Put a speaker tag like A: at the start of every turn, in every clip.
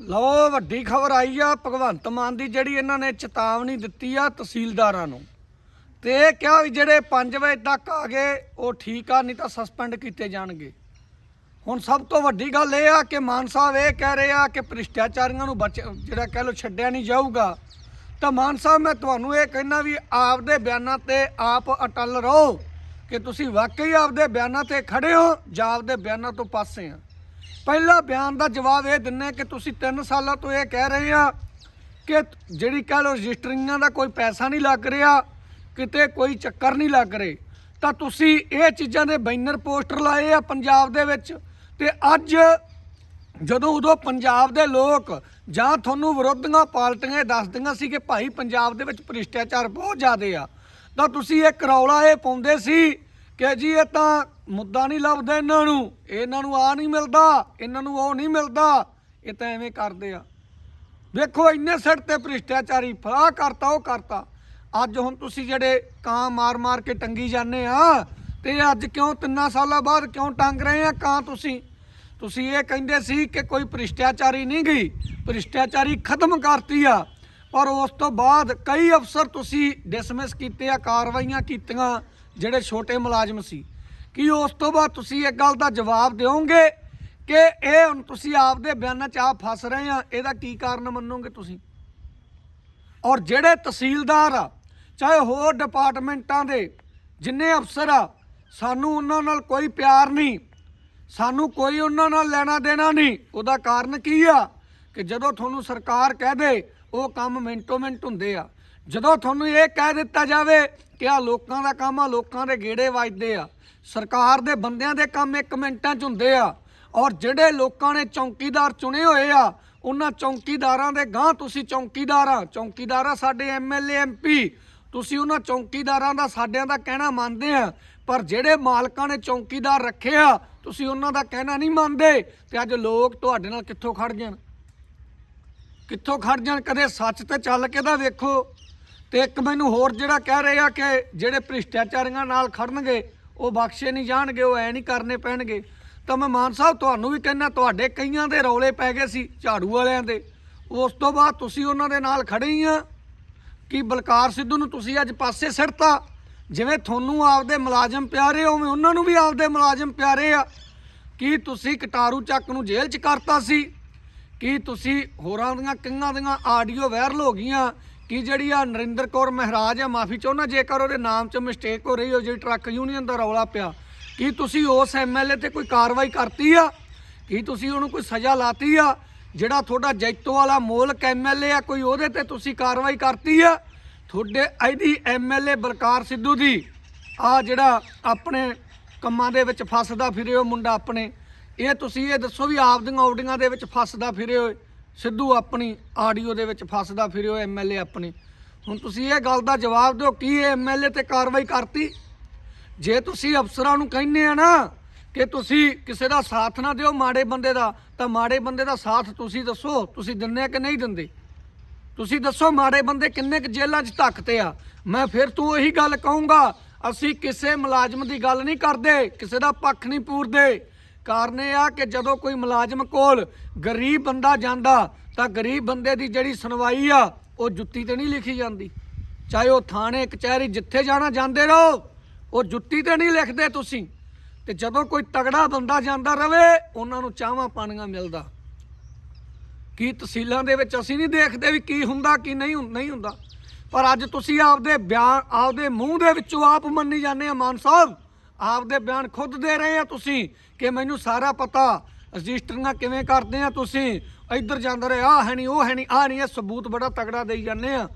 A: ਲਓ, ਵੱਡੀ ਖਬਰ ਆਈ ਆ, ਭਗਵੰਤ ਮਾਨ ਦੀ ਜਿਹੜੀ ਇਹਨਾਂ ਨੇ ਚੇਤਾਵਨੀ ਦਿੱਤੀ ਆ ਤਹਿਸੀਲਦਾਰਾਂ ਨੂੰ। ਤੇ ਇਹ ਕਿਹਾ ਵੀ ਜਿਹੜੇ 5 ਵਜੇ ਤੱਕ ਆ ਗਏ, ਉਹ ਠੀਕ ਆ, ਨਹੀਂ ਤਾਂ ਸਸਪੈਂਡ ਕੀਤੇ ਜਾਣਗੇ। ਹੁਣ ਸਭ ਤੋਂ ਵੱਡੀ ਗੱਲ ਇਹ ਆ ਕਿ ਮਾਨ ਸਾਹਿਬ ਇਹ ਕਹਿ ਰਹੇ ਆ ਕਿ ਭ੍ਰਿਸ਼ਟਾਚਾਰੀਆਂ ਨੂੰ ਬਚ, ਜਿਹੜਾ ਕਹਿ ਲੋ ਛੱਡਿਆ ਨਹੀਂ ਜਾਊਗਾ। ਤਾਂ ਮਾਨ ਸਾਹਿਬ, ਮੈਂ ਤੁਹਾਨੂੰ ਇਹ ਕਹਿਣਾ ਵੀ ਆਪਦੇ ਬਿਆਨਾਂ ਤੇ ਆਪ ਅਟਲ ਰਹੋ ਕਿ ਤੁਸੀਂ ਵਾਕਈ ਆਪਦੇ ਬਿਆਨਾਂ ਤੇ ਖੜੇ ਹੋ ਜਾਂ ਆਪਦੇ ਬਿਆਨਾਂ ਤੋਂ ਪਾਸੇ ਆ। ਪਹਿਲਾ ਬਿਆਨ ਦਾ ਜਵਾਬ ਇਹ ਦਿੰਨੇ ਕਿ ਤੁਸੀਂ 3 ਸਾਲਾਂ ਤੋਂ ਇਹ ਕਹਿ ਰਹੇ ਆ ਕਿ ਜਿਹੜੀ ਕਹਿ ਲੋ ਰਜਿਸਟਰਿੰਗਾਂ ਦਾ ਕੋਈ ਪੈਸਾ ਨਹੀਂ ਲੱਗ ਰਿਹਾ, ਕਿਤੇ ਕੋਈ ਚੱਕਰ ਨਹੀਂ ਲੱਗ ਰਹੇ। ਤਾਂ ਤੁਸੀਂ ਇਹ ਚੀਜ਼ਾਂ ਦੇ ਬੈਨਰ ਪੋਸਟਰ ਲਾਏ ਆ ਪੰਜਾਬ ਦੇ ਵਿੱਚ ਤੇ ਅੱਜ ਜਦੋਂ ਉਦੋਂ ਪੰਜਾਬ ਦੇ ਲੋਕ ਜਾਂ ਤੁਹਾਨੂੰ ਵਿਰੋਧੀਆਂ ਪਾਰਟੀਆਂ ਇਹ ਦੱਸਦੀਆਂ ਸੀ ਕਿ ਭਾਈ ਪੰਜਾਬ ਦੇ ਵਿੱਚ ਭ੍ਰਿਸ਼ਟਾਚਾਰ ਬਹੁਤ ਜ਼ਿਆਦਾ ਆ, ਤਾਂ ਤੁਸੀਂ ਇਹ ਕਰੌਲਾ ਇਹ ਪਾਉਂਦੇ ਸੀ ਕਿ ਜੀ ਇਹ ਤਾਂ ਮੁੱਦਾ ਨਹੀਂ ਲੱਭਦਾ ਇਹਨਾਂ ਨੂੰ ਇਹਨਾਂ ਨੂੰ ਆ ਨਹੀਂ ਮਿਲਦਾ, ਇਹਨਾਂ ਨੂੰ ਉਹ ਨਹੀਂ ਮਿਲਦਾ। ਇਹ ਤਾਂ ਐਵੇਂ ਕਰਦੇ ਆ। ਵੇਖੋ, ਇੰਨੇ ਸਿਰ ਤੇ ਭ੍ਰਿਸ਼ਟਾਚਾਰੀ ਫਲਾ ਕਰਤਾ, ਉਹ ਕਰਤਾ। ਅੱਜ ਹੁਣ ਤੁਸੀਂ ਜਿਹੜੇ ਕਾਂ ਮਾਰ-ਮਾਰ ਕੇ ਟੰਗੀ ਜਾਂਦੇ ਆ, ਤੇ ਅੱਜ ਕਿਉਂ ਤਿੰਨਾਂ ਸਾਲਾਂ ਬਾਅਦ ਕਿਉਂ ਟੰਗ ਰਹੇ ਆ ਕਾਂ ਤੁਸੀਂ? ਤੁਸੀਂ ਇਹ ਕਹਿੰਦੇ ਸੀ ਕਿ ਕੋਈ ਭ੍ਰਿਸ਼ਟਾਚਾਰੀ ਨਹੀਂ ਗਈ, ਭ੍ਰਿਸ਼ਟਾਚਾਰੀ ਖਤਮ ਕਰਤੀ ਆ। ਪਰ ਉਸ ਤੋਂ ਬਾਅਦ ਕਈ ਅਫਸਰ ਤੁਸੀਂ ਡਿਸਮਿਸ ਕੀਤੇ ਆ, ਕਾਰਵਾਈਆਂ ਕੀਤੀਆਂ ਜਿਹੜੇ ਛੋਟੇ ਮੁਲਾਜ਼ਮ ਸੀ, ਕੀ ਉਸ ਤੋਂ ਬਾਅਦ ਤੁਸੀਂ ਇੱਕ ਗੱਲ ਦਾ ਜਵਾਬ ਦਿਓਗੇ ਕਿ ਇਹ ਹੁਣ ਤੁਸੀਂ ਆਪਦੇ ਬਿਆਨਾਂ 'ਚ ਆਪ ਫਸ ਰਹੇ ਆ, ਇਹਦਾ ਕੀ ਕਾਰਨ ਮੰਨੋਗੇ ਤੁਸੀਂ? ਔਰ ਜਿਹੜੇ ਤਹਿਸੀਲਦਾਰ ਆ, ਚਾਹੇ ਹੋਰ ਡਿਪਾਰਟਮੈਂਟਾਂ ਦੇ ਜਿੰਨੇ ਅਫਸਰ ਆ, ਸਾਨੂੰ ਉਹਨਾਂ ਨਾਲ ਕੋਈ ਪਿਆਰ ਨਹੀਂ, ਸਾਨੂੰ ਕੋਈ ਉਹਨਾਂ ਨਾਲ ਲੈਣਾ ਦੇਣਾ ਨਹੀਂ, ਉਹਦਾ ਕਾਰਨ ਕੀ ਆ? ਕਿ ਜਦੋਂ ਤੁਹਾਨੂੰ ਸਰਕਾਰ ਕਹਿ ਦੇ, ਉਹ ਕੰਮ ਮਿੰਟੋ ਮਿੰਟ ਹੁੰਦੇ ਆ। ਜਦੋਂ ਤੁਹਾਨੂੰ ਇਹ ਕਹਿ ਦਿੱਤਾ ਜਾਵੇ ਕਿ ਆ ਲੋਕਾਂ ਦਾ ਕੰਮ ਆ, ਲੋਕਾਂ ਦੇ ਗੇੜੇ ਵੱਜਦੇ ਆ, ਸਰਕਾਰ ਦੇ ਬੰਦਿਆਂ ਦੇ ਕੰਮ ਇੱਕ ਮਿੰਟਾਂ 'ਚ ਹੁੰਦੇ ਆ, ਔਰ ਜਿਹੜੇ ਲੋਕਾਂ ਨੇ ਚੌਕੀਦਾਰ ਚੁਣੇ ਹੋਏ ਆ, ਉਹਨਾਂ ਚੌਕੀਦਾਰਾਂ ਦੇ ਗਾਂ ਤੁਸੀਂ ਚੌਕੀਦਾਰਾਂ ਚੌਕੀਦਾਰਾਂ ਸਾਡੇ ਐਮਐਲਏ ਐਮਪੀ ਤੁਸੀਂ ਉਹਨਾਂ ਚੌਕੀਦਾਰਾਂ ਦਾ ਸਾਡਿਆਂ ਦਾ ਕਹਿਣਾ ਮੰਨਦੇ ਆ, ਪਰ ਜਿਹੜੇ ਮਾਲਕਾਂ ਨੇ ਚੌਕੀਦਾਰ ਰੱਖੇ ਆ, ਤੁਸੀਂ ਉਹਨਾਂ ਦਾ ਕਹਿਣਾ ਨਹੀਂ ਮੰਨਦੇ, ਤੇ ਅੱਜ ਲੋਕ ਤੁਹਾਡੇ ਨਾਲ ਕਿੱਥੋਂ ਖੜ ਜਾਣ? ਕਿੱਥੋਂ ਖੜ ਜਾਣ? ਕਦੇ ਸੱਚ ਤੇ ਚੱਲ ਕੇ ਤਾਂ ਵੇਖੋ। ਤੇ ਇੱਕ ਮੈਨੂੰ ਹੋਰ ਜਿਹੜਾ ਕਹਿ ਰਹੇ ਆ ਕਿ ਜਿਹੜੇ ਭ੍ਰਿਸ਼ਟਾਚਾਰੀਆਂ ਨਾਲ ਖੜਨਗੇ, ਉਹ ਬਖਸ਼ੇ ਨਹੀਂ ਜਾਣਗੇ, ਉਹ ਐ ਨਹੀਂ ਕਰਨੇ ਪੈਣਗੇ। ਤਾਂ ਮੈਂ ਮਾਨ ਸਾਹਿਬ ਤੁਹਾਨੂੰ ਵੀ ਕਹਿੰਦਾ, ਤੁਹਾਡੇ ਕਈਆਂ ਦੇ ਰੌਲੇ ਪੈ ਗਏ ਸੀ ਝਾੜੂ ਵਾਲਿਆਂ ਦੇ। ਉਸ ਤੋਂ ਬਾਅਦ ਤੁਸੀਂ ਉਹਨਾਂ ਦੇ ਨਾਲ ਖੜੇ ਹੀ ਆ। ਕਿ ਬਲਕਾਰ ਸਿੱਧੂ ਨੂੰ ਤੁਸੀਂ ਅੱਜ ਪਾਸੇ ਸਿੱਟਤਾ? ਜਿਵੇਂ ਤੁਹਾਨੂੰ ਆਪਦੇ ਮੁਲਾਜ਼ਮ ਪਿਆਰੇ ਹੋਵੇਂ ਉਹਨਾਂ ਨੂੰ ਵੀ ਆਪਦੇ ਮੁਲਾਜ਼ਮ ਪਿਆਰੇ ਆ। ਕੀ ਤੁਸੀਂ ਕਟਾਰੂ ਚੱਕ ਨੂੰ ਜੇਲ੍ਹ 'ਚ ਕਰਤਾ ਸੀ? ਕੀ ਤੁਸੀਂ ਹੋਰਾਂ ਦੀਆਂ ਕਈਆਂ ਦੀਆਂ ਆਡੀਓ ਵਾਇਰਲ ਹੋ ਗਈਆਂ? ਕਿ ਜਿਹੜੀ ਆ ਨਰਿੰਦਰ ਕੌਰ ਮਹਾਰਾਜ ਆ, ਮਾਫੀ ਚਾਹੁੰਦਾ ਜੇਕਰ ਉਹਦੇ ਨਾਮ 'ਚ ਮਿਸਟੇਕ ਹੋ ਰਹੀ ਹੋ ਜਿਹੜੀ ਟਰੱਕ ਯੂਨੀਅਨ ਦਾ ਰੌਲਾ ਪਿਆ, ਕੀ ਤੁਸੀਂ ਉਸ ਐਮਐਲਏ ਤੇ ਕੋਈ ਕਾਰਵਾਈ ਕਰਤੀ ਆ? ਕੀ ਤੁਸੀਂ ਉਹਨੂੰ ਕੋਈ ਸਜ਼ਾ ਲਾਤੀ ਆ? ਜਿਹੜਾ ਤੁਹਾਡਾ ਜੈਤੋ ਵਾਲਾ ਮੋਲਕ ਐਮਐਲਏ ਆ, ਕੋਈ ਉਹਦੇ ਤੇ ਤੁਸੀਂ ਕਾਰਵਾਈ ਕਰਤੀ ਆ? ਤੁਹਾਡੇ ਇਹਦੀ ਐਮਐਲਏ ਬਲਕਾਰ ਸਿੱਧੂ ਦੀ ਆ ਜਿਹੜਾ ਆਪਣੇ ਕੰਮਾਂ ਦੇ ਵਿੱਚ ਫਸਦਾ ਫਿਰੇ ਹੋ ਮੁੰਡਾ ਆਪਣੇ, ਇਹ ਤੁਸੀਂ ਇਹ ਦੱਸੋ ਵੀ ਆਪਦੀਆਂ ਆਡੀਆਂ ਦੇ ਵਿੱਚ ਫਸਦਾ ਫਿਰੇ ਹੋਏ। ਸਿੱਧੂ ਆਪਣੀ ਆਡੀਓ ਦੇ ਵਿੱਚ ਫਸਦਾ, ਫਿਰੇ ਹੋ ਐਮਐਲਏ ਆਪਣੀ। ਹੁਣ ਤੁਸੀਂ ਇਹ ਗੱਲ ਦਾ ਜਵਾਬ ਦਿਓ, ਕੀ ਇਹ ਐਮਐਲਏ ਤੇ ਕਾਰਵਾਈ ਕਰਤੀ? ਜੇ ਤੁਸੀਂ ਅਫਸਰਾਂ ਨੂੰ ਕਹਿੰਦੇ ਆ ਨਾ ਕਿ ਤੁਸੀਂ ਕਿਸੇ ਦਾ ਸਾਥ ਨਾ ਦਿਓ ਮਾੜੇ ਬੰਦੇ ਦਾ, ਤਾਂ ਮਾੜੇ ਬੰਦੇ ਦਾ ਸਾਥ ਤੁਸੀਂ ਦੱਸੋ, ਤੁਸੀਂ ਦਿੰਦੇ ਕਿ ਨਹੀਂ ਦਿੰਦੇ? ਤੁਸੀਂ ਦੱਸੋ ਮਾੜੇ ਬੰਦੇ ਕਿੰਨੇ ਕੁ ਜੇਲ੍ਹਾਂ 'ਚ ਧੱਕਤੇ ਆ? ਮੈਂ ਫਿਰ ਤੂੰ ਇਹੀ ਗੱਲ ਕਹੂੰਗਾ, ਅਸੀਂ ਕਿਸੇ ਮੁਲਾਜ਼ਮ ਦੀ ਗੱਲ ਨਹੀਂ ਕਰਦੇ, ਕਿਸੇ ਦਾ ਪੱਖ ਨਹੀਂ ਪੂਰਦੇ। ਕਾਰਨ ਇਹ ਆ ਕਿ ਜਦੋਂ ਕੋਈ ਮੁਲਾਜ਼ਮ ਕੋਲ ਗਰੀਬ ਬੰਦਾ ਜਾਂਦਾ, ਤਾਂ ਗਰੀਬ ਬੰਦੇ ਦੀ ਜਿਹੜੀ ਸੁਣਵਾਈ ਆ, ਉਹ ਜੁੱਤੀ ਤੇ ਨਹੀਂ ਲਿਖੀ ਜਾਂਦੀ। ਚਾਹੇ ਉਹ ਥਾਣੇ, ਕਚਹਿਰੀ ਜਿੱਥੇ ਜਾਣਾ ਜਾਂਦੇ ਰਹੋ, ਉਹ ਜੁੱਤੀ ਤੇ ਨਹੀਂ ਲਿਖਦੇ ਤੁਸੀਂ। ਤੇ ਜਦੋਂ ਕੋਈ ਤਗੜਾ ਬੰਦਾ ਜਾਂਦਾ ਰਵੇ, ਉਹਨਾਂ ਨੂੰ ਚਾਹਾਂ ਪਾਣੀਆਂ ਮਿਲਦਾ। ਕੀ ਤਹਿਸੀਲਾਂ ਦੇ ਵਿੱਚ ਅਸੀਂ ਨਹੀਂ ਦੇਖਦੇ ਵੀ ਕੀ ਹੁੰਦਾ, ਕੀ ਨਹੀਂ ਨਹੀਂ ਹੁੰਦਾ। ਪਰ ਅੱਜ ਤੁਸੀਂ ਆਪਦੇ ਬਿਆਨ ਆਪਦੇ ਮੂੰਹ ਦੇ ਵਿੱਚੋਂ ਆਪ ਮੰਨੀ ਜਾਂਦੇ ਆ, ਮਾਨ ਸਾਹਿਬ। ਆਪਦੇ ਬਿਆਨ ਖੁਦ ਦੇ ਰਹੇ ਆ ਤੁਸੀਂ, ਕਿ ਮੈਨੂੰ ਸਾਰਾ ਪਤਾ। ਰਜਿਸਟਰੀਆਂ ਕਿਵੇਂ ਕਰਦੇ ਆ ਤੁਸੀਂ? ਇੱਧਰ ਜਾਂਦੇ ਰਹੇ ਆ ਹੈ ਨਹੀਂ ਉਹ ਹੈ ਨਹੀਂ ਆ ਨਹੀਂ ਇਹ ਸਬੂਤ ਬੜਾ ਤਗੜਾ ਦੇਈ ਜਾਂਦੇ ਆ।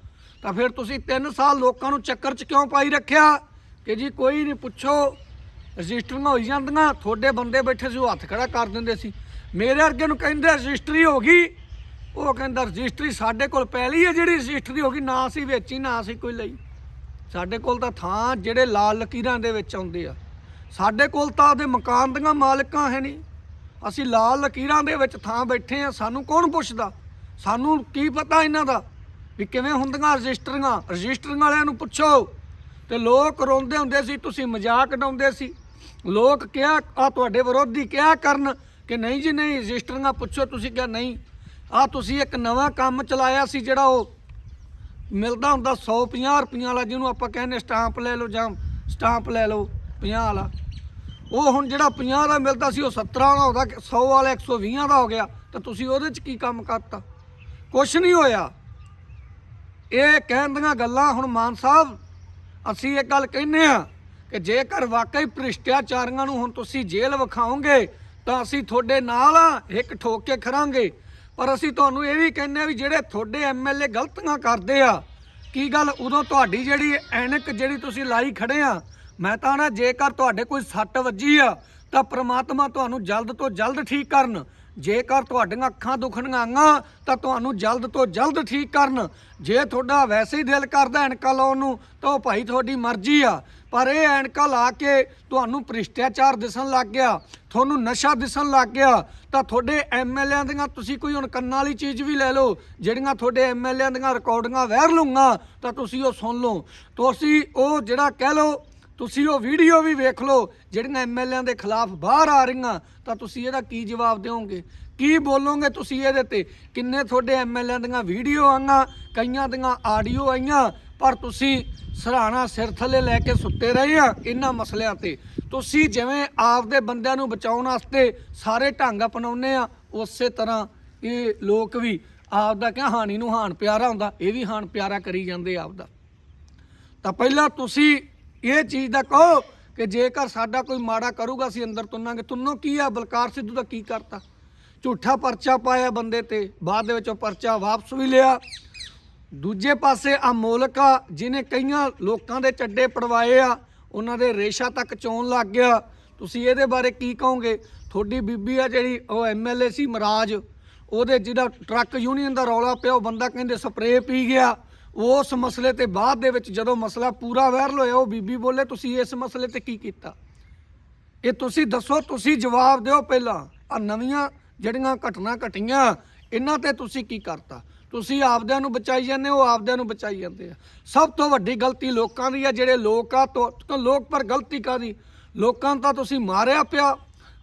A: ਤਾਂ ਫਿਰ ਤੁਸੀਂ 3 ਸਾਲ ਲੋਕਾਂ ਨੂੰ ਚੱਕਰ 'ਚ ਕਿਉਂ ਪਾਈ ਰੱਖਿਆ? ਕਿ ਜੀ ਕੋਈ ਨਹੀਂ ਪੁੱਛੋ, ਰਜਿਸਟਰੀਆਂ ਹੋਈ ਜਾਂਦੀਆਂ, ਤੁਹਾਡੇ ਬੰਦੇ ਬੈਠੇ ਸੀ, ਉਹ ਹੱਥ ਖੜਾ ਕਰ ਦਿੰਦੇ ਸੀ। ਮੇਰੇ ਵਰਗੇ ਨੂੰ ਕਹਿੰਦੇ ਰਜਿਸਟਰੀ ਹੋ ਗਈ। ਉਹ ਕਹਿੰਦਾ ਰਜਿਸਟਰੀ ਸਾਡੇ ਕੋਲ ਪਹਿਲੀ ਹੈ ਜਿਹੜੀ ਰਜਿਸਟਰੀ ਹੋ ਗਈ, ਨਾ ਅਸੀਂ ਵੇਚੀ, ਨਾ ਅਸੀਂ ਕੋਈ ਲਈ। ਸਾਡੇ ਕੋਲ ਤਾਂ ਥਾਂ ਜਿਹੜੇ ਲਾਲ ਲਕੀਰਾਂ ਦੇ ਵਿੱਚ ਆਉਂਦੇ ਆ। ਸਾਡੇ ਕੋਲ ਤਾਂ ਉਹਦੇ ਮਕਾਨ ਦੀਆਂ ਮਾਲਕਾਂ ਹੈ ਨਹੀਂ। ਅਸੀਂ ਲਾਲ ਲਕੀਰਾਂ ਦੇ ਵਿੱਚ ਥਾਂ ਬੈਠੇ ਆ ਸਾਨੂੰ ਕੌਣ ਪੁੱਛਦਾ? ਸਾਨੂੰ ਕੀ ਪਤਾ ਇਹਨਾਂ ਦਾ? ਵੀ ਕਿਵੇਂ ਹੁੰਦੀਆਂ ਰਜਿਸਟਰੀਆਂ? ਰਜਿਸਟਰੀਆਂ ਵਾਲਿਆਂ ਨੂੰ ਪੁੱਛੋ। ਤੇ ਲੋਕ ਰੋਂਦੇ ਹੁੰਦੇ ਸੀ, ਤੁਸੀਂ ਮਜ਼ਾਕ ਉਡਾਉਂਦੇ ਸੀ। ਲੋਕ ਕਿਹਾ, ਆ ਤੁਹਾਡੇ ਵਿਰੋਧੀ ਕਿਹਾ ਕਰਨ? ਕਿ ਨਹੀਂ ਜੀ, ਨਹੀਂ, ਰਜਿਸਟਰੀਆਂ ਪੁੱਛੋ, ਤੁਸੀਂ ਕਿਹਾ, ਨਹੀਂ। ਆ ਤੁਸੀਂ ਇੱਕ ਨਵਾਂ ਕੰਮ ਚਲਾਇਆ ਸੀ, ਜਿਹੜਾ ਉਹ ਮਿਲਦਾ ਹੁੰਦਾ 100 50 ਰੁਪਈਆਂ ਵਾਲਾ, ਜਿਹਨੂੰ ਆਪਾਂ ਕਹਿੰਦੇ ਸਟਾਂਪ ਲੈ ਲਓ ਜਾਂ ਸਟਾਂਪ ਲੈ ਲਓ। 50 ਵਾਲਾ। ਉਹ ਹੁਣ ਜਿਹੜਾ 50 ਦਾ ਮਿਲਦਾ ਸੀ, ਉਹ 17 ਦਾ ਹੁੰਦਾ 100 ਵਾਲਾ 120 ਦਾ ਹੋ ਗਿਆ। ਤਾਂ ਤੁਸੀਂ ਉਹਦੇ 'ਚ ਕੀ ਕੰਮ ਕਰਤਾ? ਕੁਛ ਨਹੀਂ ਹੋਇਆ। ਇਹ ਕਹਿਣ ਦੀਆਂ ਗੱਲਾਂ ਹੁਣ ਮਾਨ ਸਾਹਿਬ, ਅਸੀਂ ਇਹ ਗੱਲ ਕਹਿੰਦੇ ਆ ਕਿ ਜੇਕਰ ਵਾਕਈ ਭ੍ਰਿਸ਼ਟਾਚਾਰੀਆਂ ਨੂੰ ਹੁਣ ਤੁਸੀਂ ਜੇਲ੍ਹ ਵਿਖਾਓਗੇ, ਤਾਂ ਅਸੀਂ ਤੁਹਾਡੇ ਨਾਲ ਇੱਕ ਠੋਕ ਕੇ ਖਰਾਂਗੇ ਪਰ ਅਸੀਂ ਤੁਹਾਨੂੰ ਇਹ ਵੀ ਕਹਿੰਦੇ ਆ ਵੀ ਜਿਹੜੇ ਤੁਹਾਡੇ ਐਮਐਲਏ ਗਲਤੀਆਂ ਕਰਦੇ ਆ, ਕੀ ਗੱਲ ਉਦੋਂ ਤੁਹਾਡੀ ਜਿਹੜੀ ਐਨਕ ਜਿਹੜੀ ਤੁਸੀਂ ਲਾਈ ਖੜੇ ਆ ਮੈਂ ਤਾਂ ਨਾ ਜੇਕਰ ਤੁਹਾਡੇ ਕੋਈ ਸੱਟ ਵੱਜੀ ਆ, ਤਾਂ ਪ੍ਰਮਾਤਮਾ ਤੁਹਾਨੂੰ ਜਲਦ ਤੋਂ ਜਲਦ ਠੀਕ ਕਰਨ। ਜੇਕਰ ਤੁਹਾਡੀਆਂ ਅੱਖਾਂ ਦੁਖਣੀਆਂ ਆਂਗਾ ਤਾਂ ਤੁਹਾਨੂੰ ਜਲਦ ਤੋਂ ਜਲਦ ਠੀਕ ਕਰਨ। ਜੇ ਤੁਹਾਡਾ ਵੈਸੇ ਹੀ ਦਿਲ ਕਰਦਾ ਐਨਕਾਂ ਲਾਉਣ ਨੂੰ, ਤਾਂ ਉਹ ਭਾਈ ਤੁਹਾਡੀ ਮਰਜ਼ੀ ਆ। ਪਰ ਇਹ ਐਨਕਾਂ ਲਾ ਕੇ ਤੁਹਾਨੂੰ ਭ੍ਰਿਸ਼ਟਾਚਾਰ ਦਿਸਣ ਲੱਗ ਗਿਆ, ਤੁਹਾਨੂੰ ਨਸ਼ਾ ਦਿਸਣ ਲੱਗ ਗਿਆ, ਤਾਂ ਤੁਹਾਡੇ ਐਮਐਲਏਆਂ ਦੀਆਂ ਤੁਸੀਂ ਕੋਈ ਹੁਣ ਕੰਨਾਂ ਵਾਲੀ ਚੀਜ਼ ਵੀ ਲੈ ਲਓ, ਜਿਹੜੀਆਂ ਤੁਹਾਡੇ ਐਮਐਲਏਆਂ ਦੀਆਂ ਰਿਕਾਰਡਿੰਗਾਂ ਵਾਇਰਲ ਲੂੰਗਾ ਤਾਂ ਤੁਸੀਂ ਉਹ ਸੁਣ ਲਓ। ਤੁਸੀਂ ਉਹ ਜਿਹੜਾ ਕਹਿ ਲਓ ਤੁਸੀਂ ਉਹ ਵੀਡੀਓ ਵੀ ਵੇਖ ਲਓ, ਜਿਹੜੀਆਂ ਐਮਐਲਏਆਂ ਦੇ ਖਿਲਾਫ ਬਾਹਰ ਆ ਰਹੀਆਂ, ਤਾਂ ਤੁਸੀਂ ਇਹਦਾ ਕੀ ਜਵਾਬ ਦਿਓਗੇ? ਕੀ ਬੋਲੋਗੇ ਤੁਸੀਂ ਇਹਦੇ ਤੇ? ਕਿੰਨੇ ਤੁਹਾਡੇ ਐਮਐਲਏਆਂ ਦੀਆਂ ਵੀਡੀਓ ਆਈਆਂ, ਕਈਆਂ ਦੀਆਂ ਆਡੀਓ ਆਈਆਂ, ਪਰ ਤੁਸੀਂ ਸਰਾਣਾ ਸਿਰ ਥੱਲੇ ਲੈ ਕੇ ਸੁੱਤੇ ਰਹੇ ਆ ਇਹਨਾਂ ਮਸਲਿਆਂ ਤੇ। ਤੁਸੀਂ ਜਿਵੇਂ ਆਪਦੇ ਬੰਦਿਆਂ ਨੂੰ ਬਚਾਉਣ ਵਾਸਤੇ ਸਾਰੇ ਢੰਗ ਅਪਣਾਉਂਦੇ ਆ, ਉਸੇ ਤਰ੍ਹਾਂ ਇਹ ਲੋਕ ਵੀ ਆਪਦਾ ਕਿਹਾ ਹਾਨੀ ਨੂੰ ਹਾਨ ਪਿਆਰਾ ਹੁੰਦਾ, ਇਹ ਵੀ ਹਾਨ ਪਿਆਰਾ ਕਰੀ ਜਾਂਦੇ ਆਪਦਾ। ਤਾਂ ਪਹਿਲਾਂ ਤੁਸੀਂ ਇਹ ਚੀਜ਼ ਦਾ ਕਹੋ ਕਿ ਜੇਕਰ ਸਾਡਾ ਕੋਈ ਮਾੜਾ ਕਰੂਗਾ, ਅਸੀਂ ਅੰਦਰ ਤੁੰਨਾਂਗੇ। ਤੁੰਨੋ ਕੀ ਆ? ਬਲਕਾਰ ਸਿੱਧੂ ਦਾ ਕੀ ਕਰਤਾ? ਝੂਠਾ ਪਰਚਾ ਪਾਇਆ ਬੰਦੇ ਤੇ। ਬਾਅਦ ਦੇ ਵਿੱਚ ਉਹ ਪਰਚਾ ਵਾਪਸ ਵੀ ਲਿਆ। ਦੂਜੇ ਪਾਸੇ ਆ ਮੋਲਕਾ ਜਿਨੇ ਕਈਆਂ ਲੋਕਾਂ ਦੇ ਚੱਡੇ ਪੜਵਾਏ ਆ, ਉਹਨਾਂ ਦੇ ਰੇਸ਼ਾ ਤੱਕ ਚੋਣ ਲੱਗ ਗਿਆ। ਤੁਸੀਂ ਇਹਦੇ ਬਾਰੇ ਕੀ ਕਹੋਗੇ? ਤੁਹਾਡੀ ਬੀਬੀ ਆ ਜਿਹੜੀ, ਉਹ ਐਮਐਲਏ ਸੀ ਮਰਾਜ, ਉਹਦੇ ਜਿਹੜਾ ਟਰੱਕ ਯੂਨੀਅਨ ਦਾ ਰੌਲਾ ਪਿਆ, ਉਹ ਬੰਦਾ ਕਹਿੰਦੇ ਸਪਰੇਅ ਪੀ ਗਿਆ। ਉਸ ਮਸਲੇ ਤੇ ਬਾਅਦ ਦੇ ਵਿੱਚ ਜਦੋਂ ਮਸਲਾ ਪੂਰਾ ਵਾਇਰਲ ਹੋਇਆ, ਉਹ ਬੀਬੀ ਬੋਲੇ, ਤੁਸੀਂ ਇਸ ਮਸਲੇ ਤੇ ਕੀ ਕੀਤਾ? ਇਹ ਤੁਸੀਂ ਦੱਸੋ, ਤੁਸੀਂ ਜਵਾਬ ਦਿਓ ਪਹਿਲਾਂ। ਆ ਨਵੀਆਂ ਜਿਹੜੀਆਂ ਘਟਨਾ ਘਟੀਆਂ, ਇਹਨਾਂ ਤੇ ਤੁਸੀਂ ਕੀ ਕਰਤਾ? ਤੁਸੀਂ ਆਪਦਿਆਂ ਨੂੰ ਬਚਾਈ ਜਾਂਦੇ ਹੋ ਆਪਦਿਆਂ ਨੂੰ ਬਚਾਈ ਜਾਂਦੇ ਆ। ਸਭ ਤੋਂ ਵੱਡੀ ਗਲਤੀ ਲੋਕਾਂ ਦੀ ਆ, ਜਿਹੜੇ ਲੋਕ ਆ, ਤੋਂ ਲੋਕ ਪਰ ਗਲਤੀ ਕਾਦੀ ਲੋਕਾਂ ਤਾਂ ਤੁਸੀਂ ਮਾਰਿਆ ਪਿਆ।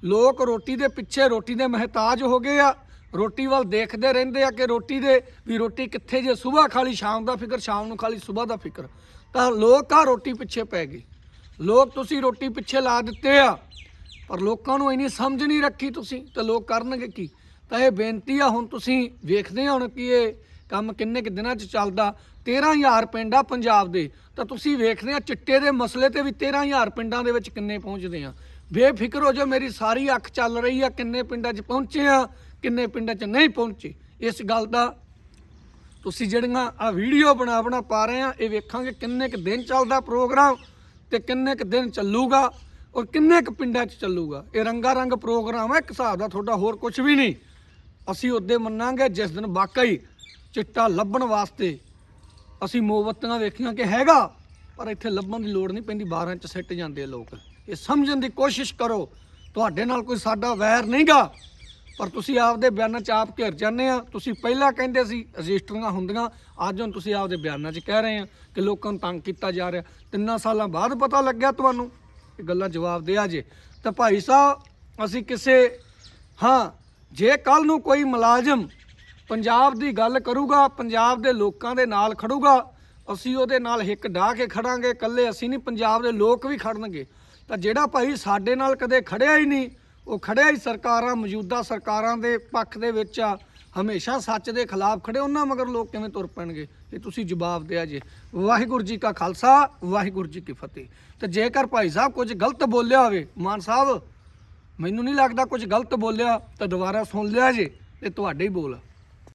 A: ਲੋਕ ਰੋਟੀ ਦੇ ਪਿੱਛੇ ਰੋਟੀ ਦੇ ਮਹਤਾਜ ਹੋ ਗਏ ਆ। ਰੋਟੀ ਵੱਲ ਦੇਖਦੇ ਰਹਿੰਦੇ ਆ ਕਿ ਰੋਟੀ ਦੇ ਵੀ ਰੋਟੀ ਕਿੱਥੇ ਜੇ ਸਵੇਰ ਖਾਲੀ ਸ਼ਾਮ ਦਾ ਫਿਕਰ, ਸ਼ਾਮ ਨੂੰ ਖਾਲੀ ਸਵੇਰ ਦਾ ਫਿਕਰ। ਤਾਂ ਲੋਕ ਆ ਰੋਟੀ ਪਿੱਛੇ ਪੈ ਗਏ। ਲੋਕ ਤੁਸੀਂ ਰੋਟੀ ਪਿੱਛੇ ਲਾ ਦਿੱਤੇ ਆ, ਪਰ ਲੋਕਾਂ ਨੂੰ ਇਨੀ ਸਮਝ ਨਹੀਂ ਰੱਖੀ ਤੁਸੀਂ, ਤਾਂ ਲੋਕ ਕਰਨਗੇ ਕੀ? ਤਾਂ ਇਹ ਬੇਨਤੀ ਆ, ਹੁਣ ਤੁਸੀਂ ਵੇਖਦੇ ਆ ਹੁਣ ਕਿ ਇਹ ਕੰਮ ਕਿੰਨੇ ਕਿ ਦਿਨਾਂ 'ਚ ਚੱਲਦਾ। 13000 ਪਿੰਡ ਆ ਪੰਜਾਬ ਦੇ, ਤਾਂ ਤੁਸੀਂ ਵੇਖਦੇ ਆ ਚਿੱਟੇ ਦੇ ਮਸਲੇ ਤੇ ਵੀ 13000 ਪਿੰਡਾਂ ਦੇ ਵਿੱਚ ਕਿੰਨੇ ਪਹੁੰਚਦੇ ਆ। ਬੇਫਿਕਰ ਹੋ ਜਾਓ, ਮੇਰੀ ਸਾਰੀ ਅੱਖ ਚੱਲ ਰਹੀ ਆ, ਕਿੰਨੇ ਪਿੰਡਾਂ 'ਚ ਪਹੁੰਚੇ ਆ ਕਿੰਨੇ ਪਿੰਡਾਂ 'ਚ ਨਹੀਂ ਪਹੁੰਚੇ। ਇਸ ਗੱਲ ਦਾ ਤੁਸੀਂ ਜਿਹੜੀਆਂ ਆ ਵੀਡੀਓ ਬਣਾ ਬਣਾ ਪਾ ਰਹੇ ਆ, ਇਹ ਵੇਖਾਂਗੇ ਕਿੰਨੇ ਕੁ ਦਿਨ ਚੱਲਦਾ ਪ੍ਰੋਗਰਾਮ ਤੇ ਕਿੰਨੇ ਕੁ ਦਿਨ ਚੱਲੂਗਾ ਔਰ ਕਿੰਨੇ ਕੁ ਪਿੰਡਾਂ 'ਚ ਚੱਲੂਗਾ। ਇਹ ਰੰਗਾ ਰੰਗ ਪ੍ਰੋਗਰਾਮ ਹੈ ਇੱਕ ਹਿਸਾਬ ਦਾ ਤੁਹਾਡਾ ਹੋਰ ਕੁਝ ਵੀ ਨਹੀਂ। ਅਸੀਂ ਉਹਦੇ ਮੰਨਾਂਗੇ, ਜਿਸ ਦਿਨ ਵਾਕਈ ਚਿੱਟਾ ਲੱਭਣ ਵਾਸਤੇ ਅਸੀਂ ਮੋਮਬੱਤੀਆਂ ਵੇਖੀਆਂ ਕਿ ਹੈਗਾ, ਪਰ ਇੱਥੇ ਲੱਭਣ ਦੀ ਲੋੜ ਨਹੀਂ ਪੈਂਦੀ 12 ਚ ਸਿੱਟ ਜਾਂਦੇ ਆ ਲੋਕ। ਇਹ ਸਮਝਣ ਦੀ ਕੋਸ਼ਿਸ਼ ਕਰੋ, ਤੁਹਾਡੇ ਨਾਲ ਕੋਈ ਸਾਡਾ ਵੈਰ ਨਹੀਂਗਾ। ਪਰ ਤੁਸੀਂ ਆਪਦੇ ਬਿਆਨਾਂ 'ਚ ਆਪ ਘਿਰ ਜਾਂਦੇ ਆ। ਤੁਸੀਂ ਪਹਿਲਾਂ ਕਹਿੰਦੇ ਸੀ, ਰਜਿਸਟਰੀਆਂ ਹੁੰਦੀਆਂ, ਅੱਜ ਹੁਣ ਤੁਸੀਂ ਆਪਦੇ ਬਿਆਨਾਂ 'ਚ ਕਹਿ ਰਹੇ ਆ ਕਿ ਲੋਕਾਂ ਨੂੰ ਤੰਗ ਕੀਤਾ ਜਾ ਰਿਹਾ। ਤਿੰਨਾਂ ਸਾਲਾਂ ਬਾਅਦ ਪਤਾ ਲੱਗਿਆ ਤੁਹਾਨੂੰ ਇਹ ਗੱਲਾਂ ਜਵਾਬ ਦੇ ਆ ਜੇ। ਤਾਂ ਭਾਈ ਸਾਹਿਬ, ਅਸੀਂ ਕਿਸੇ, ਹਾਂ, ਜੇ ਕੱਲ ਨੂੰ ਕੋਈ ਮੁਲਾਜ਼ਮ ਪੰਜਾਬ ਦੀ ਗੱਲ ਕਰੂਗਾ, ਪੰਜਾਬ ਦੇ ਲੋਕਾਂ ਦੇ ਨਾਲ ਖੜੂਗਾ, ਅਸੀਂ ਉਹਦੇ ਨਾਲ ਹਿੱਕ ਢਾ ਕੇ ਖੜਾਂਗੇ, ਇਕੱਲੇ ਅਸੀਂ ਨਹੀਂ, ਪੰਜਾਬ ਦੇ ਲੋਕ ਵੀ ਖੜਨਗੇ। ਤਾਂ ਜਿਹੜਾ ਭਾਈ ਸਾਡੇ ਨਾਲ ਕਦੇ ਖੜਿਆ ਹੀ ਨਹੀਂ ਉਹ ਖੜਿਆ ਹੀ ਸਰਕਾਰਾਂ, ਮੌਜੂਦਾ ਸਰਕਾਰਾਂ ਦੇ ਪੱਖ ਦੇ ਵਿੱਚ ਆ, ਹਮੇਸ਼ਾ ਸੱਚ ਦੇ ਖਿਲਾਫ ਖੜੇ, ਉਹਨਾਂ ਮਗਰ ਲੋਕ ਕਿਵੇਂ ਤੁਰ ਪੈਣਗੇ? ਇਹ ਤੁਸੀਂ ਜਵਾਬ ਦਿਆ ਜੇ। ਵਾਹਿਗੁਰੂ ਜੀ ਕਾ ਖਾਲਸਾ, ਵਾਹਿਗੁਰੂ ਜੀ ਕੀ ਫਤਿਹ। ਤੇ ਜੇਕਰ ਭਾਈ ਸਾਹਿਬ ਕੁਝ ਗਲਤ ਬੋਲਿਆ ਹੋਵੇ, ਮਾਨ ਸਾਹਿਬ, ਮੈਨੂੰ ਨਹੀਂ ਲੱਗਦਾ ਕੁਝ ਗਲਤ ਬੋਲਿਆ, ਤਾਂ ਦੁਬਾਰਾ ਸੁਣ ਲਿਆ ਜੇ ਇਹ ਤੁਹਾਡੇ ਹੀ ਬੋਲ ਆ।